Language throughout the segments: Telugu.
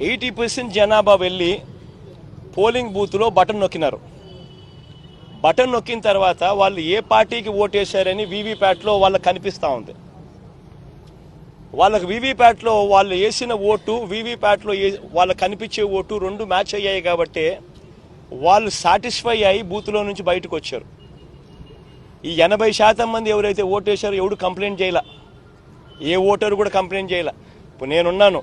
ఎయిటీ పర్సెంట్ జనాభా వెళ్ళి పోలింగ్ బూత్లో బటన్ నొక్కినారు. బటన్ నొక్కిన తర్వాత వాళ్ళు ఏ పార్టీకి ఓటేశారని వీవీప్యాట్లో వాళ్ళకి కనిపిస్తూ ఉంది. వాళ్ళకి వీవీప్యాట్లో వాళ్ళు వేసిన ఓటు వీవీప్యాట్లో వాళ్ళకి కనిపించే ఓటు రెండు మ్యాచ్ అయ్యాయి కాబట్టి వాళ్ళు సాటిస్ఫై అయ్యి బూత్లో నుంచి బయటకు వచ్చారు. ఈ ఎనభై శాతం మంది ఎవరైతే ఓటేశారో ఎవడు కంప్లైంట్ చేయలే? ఏ ఓటరు కూడా కంప్లైంట్ చేయలే? ఇప్పుడు నేనున్నాను.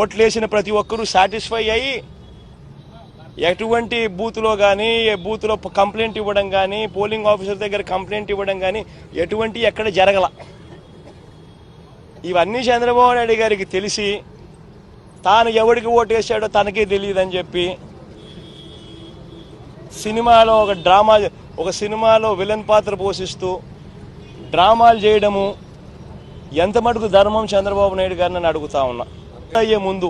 ఓట్లేసిన ప్రతి ఒక్కరూ సాటిస్ఫై అయ్యి ఎటువంటి బూత్లో కానీ బూత్లో కంప్లైంట్ ఇవ్వడం కానీ పోలింగ్ ఆఫీసర్ దగ్గర కంప్లైంట్ ఇవ్వడం కానీ ఎటువంటి ఎక్కడ జరగల. ఇవన్నీ చంద్రబాబు నాయుడు గారికి తెలిసి తాను ఎవరికి వేసాడో తనకే తెలియదని చెప్పి సినిమాలో ఒక డ్రామా ఒక సినిమాలో విలన్ పాత్ర పోషిస్తూ డ్రామాలు చేయడము ఎంత మటుకు ధర్మం చంద్రబాబు నాయుడు గారిని అడుగుతా ఉన్నా. అయ్యే ముందు